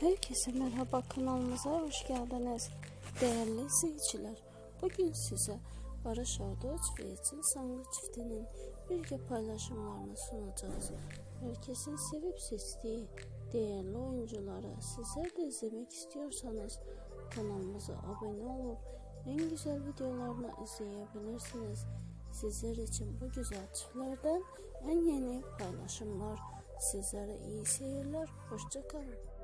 Herkese merhaba kanalımıza hoş geldiniz. Değerli izleyiciler, bugün size Barış Arduç ve Yetkin Sangı çiftinin birlikte paylaşımlarını sunacağız. Herkesin sevip seçtiği değerli oyuncuları sizler de izlemek istiyorsanız kanalımıza abone olup en güzel videolarını izleyebilirsiniz. Sizler için bu güzel çiftlerden en yeni paylaşımlar. Sizlere iyi seyirler, hoşçakalın.